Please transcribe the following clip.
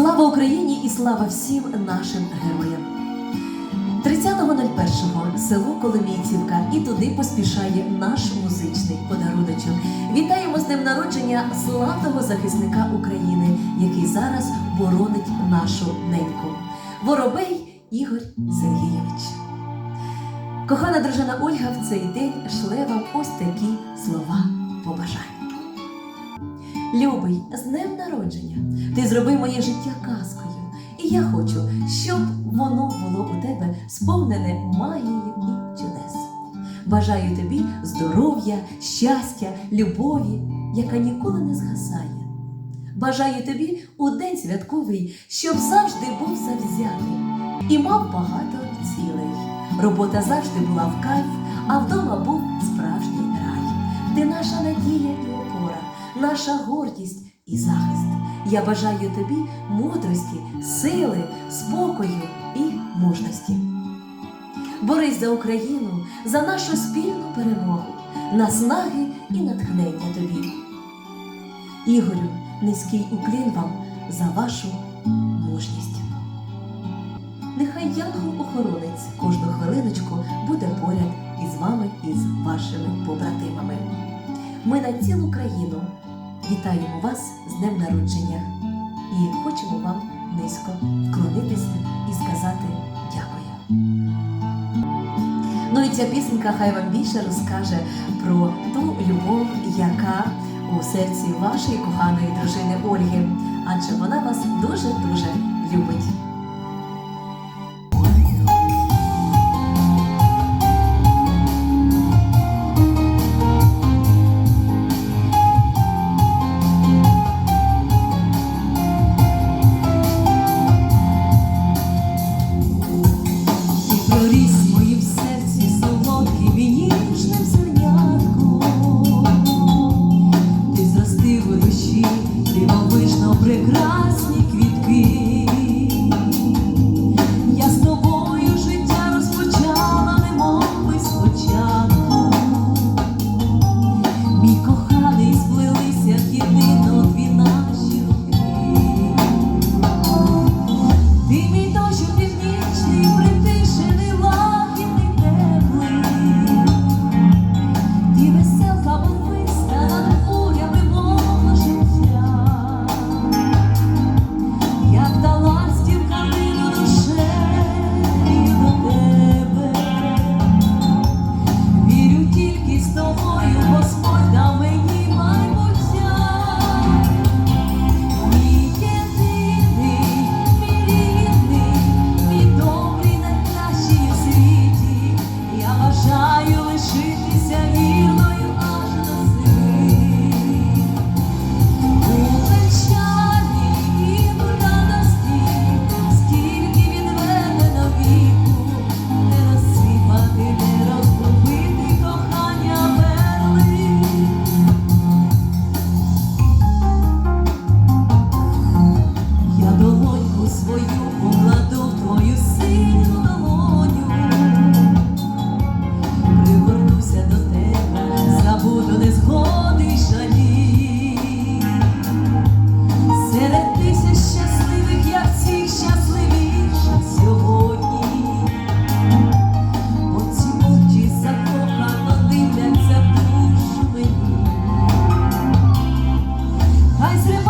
Слава Україні і слава всім нашим героям! 30.01 село Коломійцівка і туди поспішає наш музичний подаруночок. Вітаємо з днем народження славного захисника України, який зараз боронить нашу неньку. Воробей Ігор Сергійович. Кохана дружина Ольга в цей день шле вам ось такі Любий, з днем народження! Ти зроби моє життя казкою. І я хочу, щоб воно було у тебе сповнене магією і чудес. Бажаю тобі здоров'я, щастя, любові, яка ніколи не згасає. Бажаю тобі у день святковий, щоб завжди був завзятий і мав багато цілей. Робота завжди була в кайф, а вдома був справжній рай. Ти наша надія наша гордість і захист. Я бажаю тобі мудрості, сили, спокою і мужності. Борись за Україну, за нашу спільну перемогу, наснаги і натхнення тобі. Ігорю, низький уклін вам за вашу мужність. Нехай янгол-охоронець кожну хвилиночку буде поряд із вами і з вашими побратимами. Ми на цілу країну вітаємо вас з днем народження і хочемо вам низько вклонитися і сказати дякую. Ну і ця пісенька хай вам більше розкаже про ту любов, яка у серці вашої коханої дружини Ольги, адже вона вас дуже-дуже любить. Mas levanta